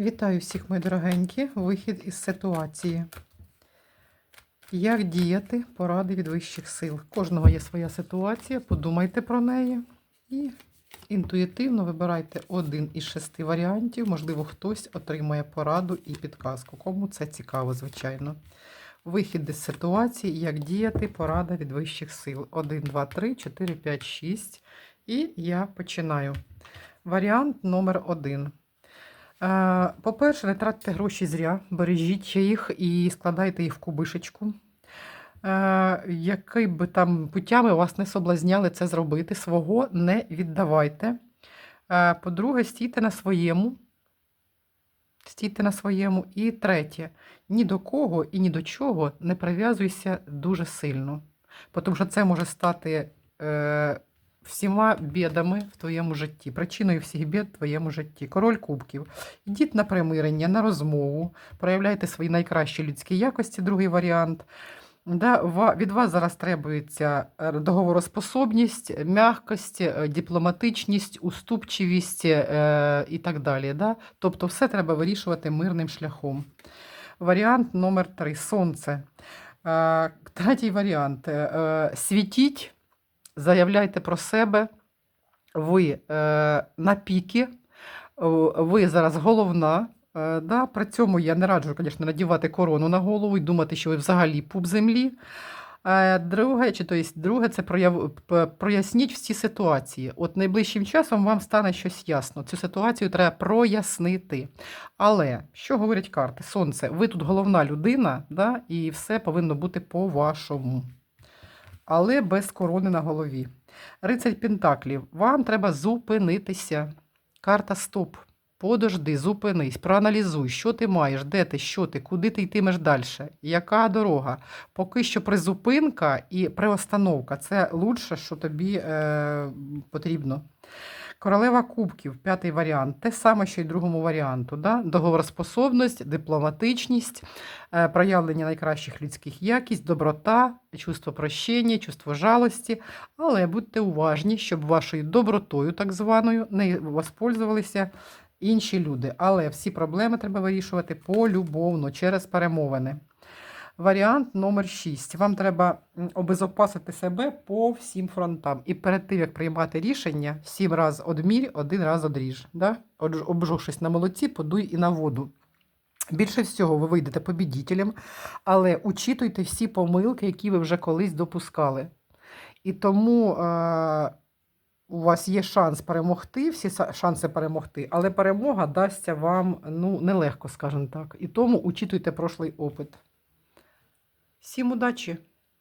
Вітаю всіх, мої дорогенькі, вихід із ситуації. Як діяти поради від вищих сил? Кожного є своя ситуація, подумайте про неї і інтуїтивно вибирайте один із шести варіантів. Можливо, хтось отримає пораду і підказку. Кому це цікаво, звичайно. Вихід із ситуації, як діяти, порада від вищих сил. 1, 2, 3, 4, 5, 6. І я починаю. Варіант номер 1. По-перше, не тратьте гроші зря, бережіть їх і складайте їх в кубишечку. Е, Який би там путями вас не соблазняли це зробити, свого не віддавайте. Е, По-друге, стійте на своєму. Стійте на своєму. І третє, ні до кого і ні до чого не прив'язуйся дуже сильно. Тому що це може стати е, всіма бідами в твоєму житті, причиною всіх бід в твоєму житті. Король кубків. Йдіть на примирення, на розмову, проявляйте свої найкращі людські якості, другий варіант. Да, від вас зараз требується е, договороспособність, м'якость, е, дипломатичність, уступчивість е, і так далі. Да? Тобто все треба вирішувати мирним шляхом. Варіант номер три сонце. Е, Третій варіант. Світіть, заявляйте про себе. Ви е, на піки, ви зараз головна. Е, Да, при цьому я не раджу, звісно, надівати корону на голову і думати, що ви взагалі пуп землі. Е, Друге, чи то є, друге, це прояв, проясніть всі ситуації. От найближчим часом вам стане щось ясно. Цю ситуацію треба прояснити. Але що говорять карти? Сонце, ви тут головна людина, да, і все повинно бути по-вашому. Але без корони на голові. Рицарь Пентаклів, вам треба зупинитися. Карта стоп. Подожди, зупинись, проаналізуй, що ти маєш, де ти, що ти, куди ти йтимеш далі, яка дорога. Поки що призупинка і приостановка це лучше, що тобі е, потрібно. Королева кубків, п'ятий варіант, те саме, що й другому варіанту. Да? Договороспособність, дипломатичність, е, проявлення найкращих людських якість, доброта, чувство прощення, чувство жалості. Але будьте уважні, щоб вашою добротою, так званою, не воспользувалися інші люди. Але всі проблеми треба вирішувати полюбовно, через перемовини. Варіант номер 6. Вам треба обезопасити себе по всім фронтам. І перед тим, як приймати рішення, сім раз одмірь, один раз одріж. Да? Обжовшись на молоці, подуй і на воду. Більше всього, ви вийдете побідітелем, але учитуйте всі помилки, які ви вже колись допускали. І тому е, у вас є шанс перемогти, всі шанси перемогти, але перемога дасться вам ну, нелегко, скажімо так. І тому учитуйте прошлий опит. Всім удачі!